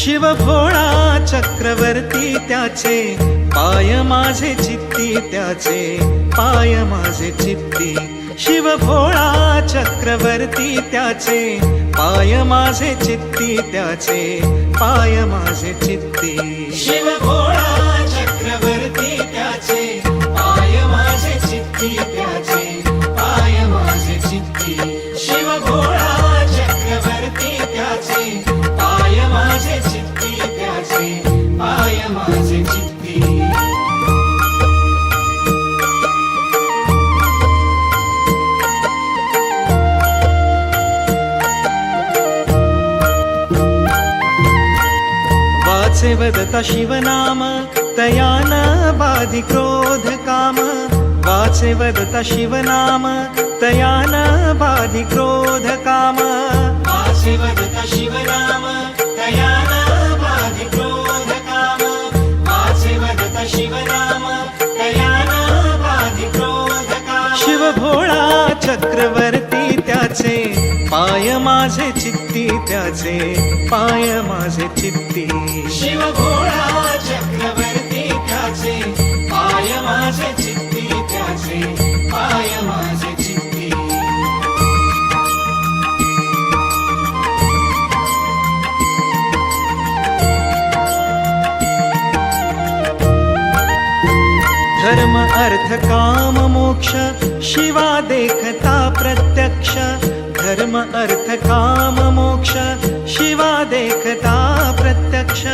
शिव भोळा चक्रवर्ती त्याचे पाय माझे चित्ती त्याचे पाय माझे चित्ती. शिव भोळा चक्रवर्ती त्याचे पाय माझे चित्ती त्याचे पाय माझे चित्ती. शिव माझे चित्ती त्याचे पाय माझे चित्ती. वदता शिवनाम तयान बाधि क्रोध काम. वाचे वदता शिवनाम तयान बाधि क्रोध काम. चक्रवर्ती त्याचे पाय माझे चित्ती त्याचे पाय माझे चित्ती शिव भोळा चक्रवर्ती त्याचे पाय माझे चित्ती त्याचे पाय माझे चित्ती धर्म अर्थ काम मोक्ष शिवा देखता प्रत्यक्ष धर्म अर्थ काम मोक्ष शिवा देखता प्रत्यक्ष।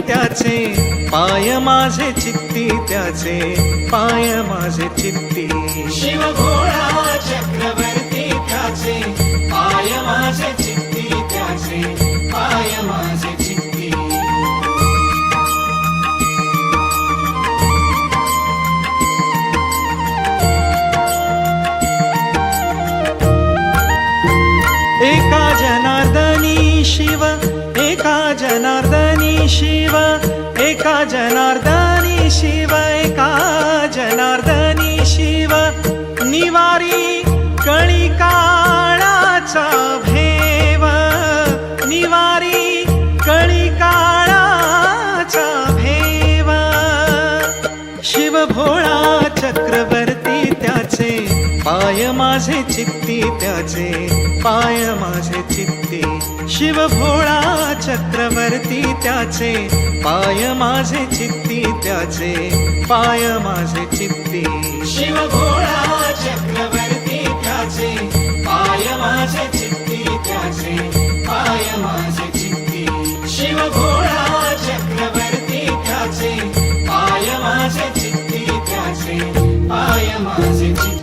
त्याचे. पाय माझे चित्ती त्याचे. पाय माझे चित्ती. शिव भोळा चक्रवर्ती त्याचे. पाय माझे चित्ती त्याचे. पाय माझे जनार्दनी शिव एका जनार्दनी शिव. निवारी कणिकाळाचा काळाचा भेव. निवारी कणिकाळाचा काळाचा भेव. शिव भोळा चक्रवर्ती त्याचे पाय माझे चित्ती त्याचे पाय माझे चित्ती. शिव भोळा चक्रवर्ती त्याचे पाय माझे चित्ती त्याचे पाय माझे चित्ती. शिव भोळा चक्रवर्ती त्याचे पाय माझे चित्ती त्याचे पाय माझे चित्ती. शिव भोळा चक्रवर्ती त्याचे पाय माझे चित्ती त्याचे पाय माझे चित्ती.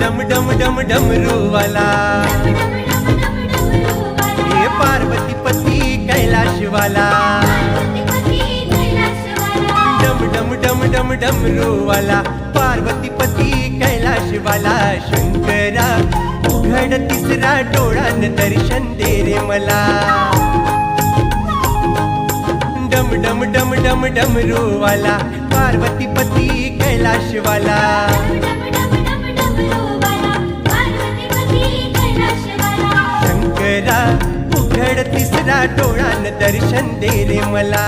डम डम डम डमरूवाला हे पार्वती पती कैलाशवाला डम डम डम डम डमरूवाला पार्वती पती कैलाशवाला शंकरा उघड तिसरा डोळान दर्शन दे रे मला डम डम डम डम डमरूवाला पार्वती पती कैलाशवाला तिसरा दर्शन दे रे मला.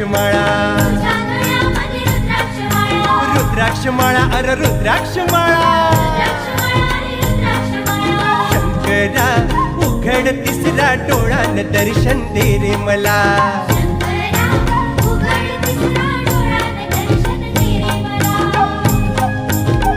माळा रुद्राक्ष माळा अर रुद्राक्ष माळा शंकरा उघड तिसरा न दर्शन दे रे मला.